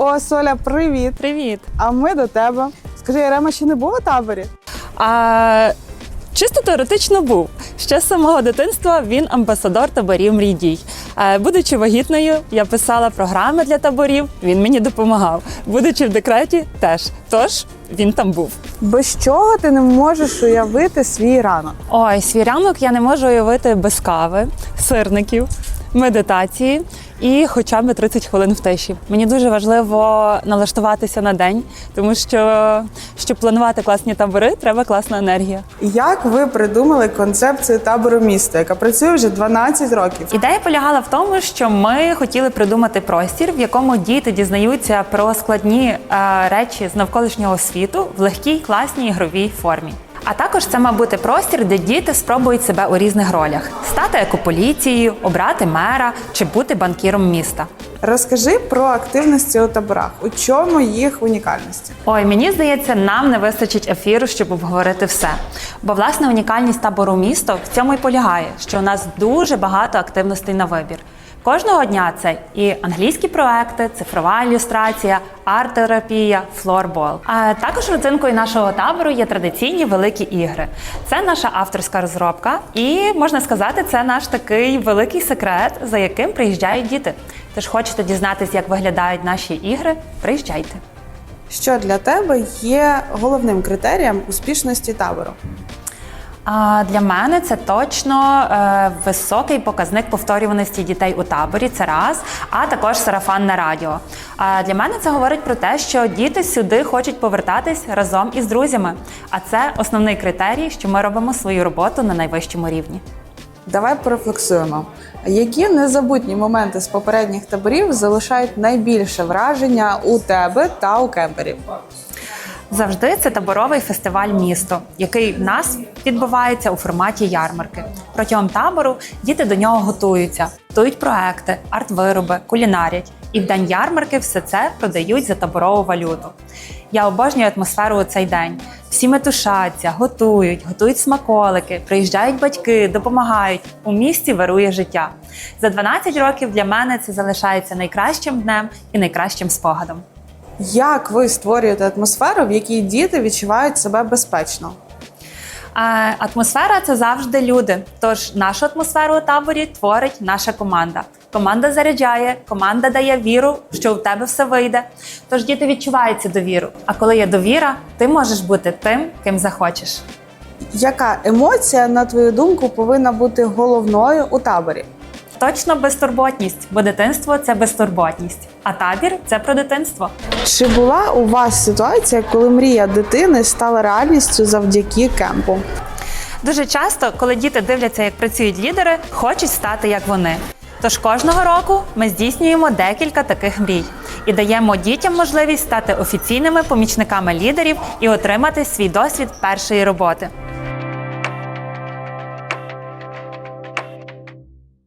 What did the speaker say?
О, Соля, привіт! Привіт. А ми до тебе. Скажи, Ярема ще не був у таборі? А, чисто теоретично був. Ще з самого дитинства він амбасадор таборів мрій дій. Е, Будучи вагітною, я писала програми для таборів, він мені допомагав. Будучи в декреті, теж. Тож він там був. Без чого ти не можеш уявити свій ранок? Ой, свій ранок я не можу уявити без кави, сирників, медитації і хоча б 30 хвилин в тиші. Мені дуже важливо налаштуватися на день, тому що щоб планувати класні табори, треба класна енергія. Як ви придумали концепцію табору міста, яка працює вже 12 років? Ідея полягала в тому, що ми хотіли придумати простір, в якому діти дізнаються про складні е, речі з навколишнього світу в легкій, класній ігровій формі. А також це мав бути простір, де діти спробують себе у різних ролях: стати екополіцією, обрати мера чи бути банкіром міста. Розкажи про активності у таборах. У чому їх унікальності? Ой, мені здається, нам не вистачить ефіру, щоб обговорити все. Бо власне унікальність табору місто в цьому і полягає, що у нас дуже багато активностей на вибір. Кожного дня це і англійські проекти, цифрова ілюстрація, арт-терапія, флорбол. А також родзинкою нашого табору є традиційні великі ігри. Це наша авторська розробка, і можна сказати, це наш такий великий секрет, за яким приїжджають діти. Тож хочете дізнатися, як виглядають наші ігри? Приїжджайте. Що для тебе є головним критерієм успішності табору? А для мене це точно е, високий показник повторюваності дітей у таборі. Це раз, а також сарафанне радіо. А для мене це говорить про те, що діти сюди хочуть повертатись разом із друзями. А це основний критерій, що ми робимо свою роботу на найвищому рівні. Давай порефлексуємо. Які незабутні моменти з попередніх таборів залишають найбільше враження у тебе та у кемперів? Завжди це таборовий фестиваль місто, який в нас відбувається у форматі ярмарки. Протягом табору діти до нього готуються, готують проекти, арт-вироби, кулінарять. І в день ярмарки все це продають за таборову валюту. Я обожнюю атмосферу у цей день. Всі метушаться, готують, готують смаколики, приїжджають батьки, допомагають. У місті вирує життя. За 12 років для мене це залишається найкращим днем і найкращим спогадом. Як ви створюєте атмосферу, в якій діти відчувають себе безпечно? А атмосфера це завжди люди. Тож нашу атмосферу у таборі творить наша команда. Команда заряджає, команда дає віру, що у тебе все вийде. Тож діти відчувають цю довіру. А коли є довіра, ти можеш бути тим, ким захочеш. Яка емоція, на твою думку, повинна бути головною у таборі? Точно безтурботність, бо дитинство це безтурботність, а табір це про дитинство. Чи була у вас ситуація, коли мрія дитини стала реальністю завдяки кемпу? Дуже часто, коли діти дивляться, як працюють лідери, хочуть стати як вони. Тож кожного року ми здійснюємо декілька таких мрій і даємо дітям можливість стати офіційними помічниками лідерів і отримати свій досвід першої роботи.